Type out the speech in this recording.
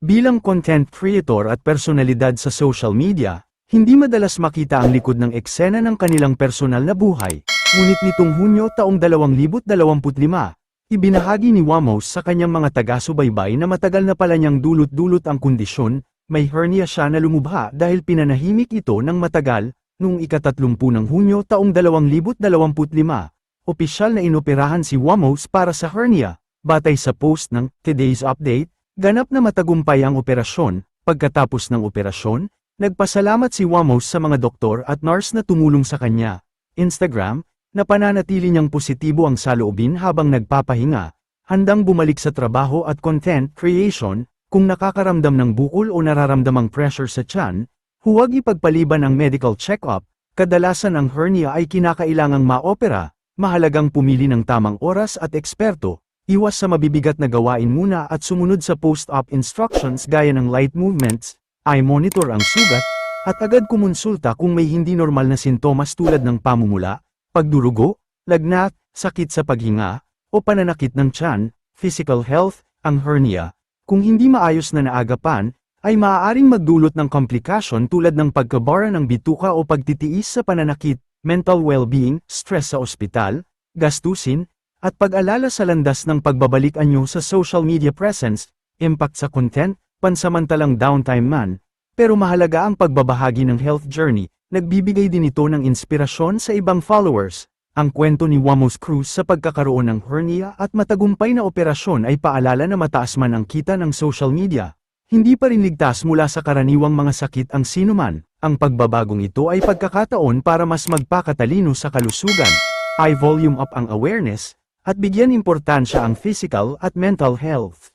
Bilang content creator at personalidad sa social media, hindi madalas makita ang likod ng eksena ng kanilang personal na buhay. Ngunit nitong Hunyo taong 2025, ibinahagi ni Wamos sa kanyang mga taga-subaybay na matagal na pala niyang dulot-dulot ang kondisyon, may hernia siya na lumubha dahil pinanahimik ito ng matagal, noong ikatatlumpung ng Hunyo taong 2025. Opisyal na inoperahan si Wamos para sa hernia, batay sa post ng Today's Update, ganap na matagumpay ang operasyon, pagkatapos ng operasyon, nagpasalamat si Wamos sa mga doktor at nurse na tumulong sa kanya. Instagram, na pananatili niyang positibo ang saloobin habang nagpapahinga, handang bumalik sa trabaho at content creation, kung nakakaramdam ng bukol o nararamdamang pressure sa tiyan, huwag ipagpaliban ang medical check-up, kadalasan ang hernia ay kinakailangang maopera, mahalagang pumili ng tamang oras at eksperto, iwas sa mabibigat na gawain muna at sumunod sa post-op instructions gaya ng light movements, eye monitor ang sugat, at agad kumonsulta kung may hindi normal na sintomas tulad ng pamumula, pagdurugo, lagnat, sakit sa paghinga, o pananakit ng tiyan, physical health, ang hernia, kung hindi maayos na naagapan, ay maaaring magdulot ng komplikasyon tulad ng pagkabara ng bituka o pagtitiis sa pananakit, mental well-being, stress sa ospital, gastusin, at pag-alala sa landas ng pagbabalik anyo sa social media presence, impact sa content, pansamantalang downtime man, pero mahalaga ang pagbabahagi ng health journey, nagbibigay din ito ng inspirasyon sa ibang followers. Ang kwento ni Wamos Cruz sa pagkakaroon ng hernia at matagumpay na operasyon ay paalala na mataas man ang kita ng social media. Hindi pa rin ligtas mula sa karaniwang mga sakit ang sinuman. Ang pagbabagong ito ay pagkakataon para mas magpakatalino sa kalusugan, i-volume up ang awareness, at bigyan importansya ang physical at mental health.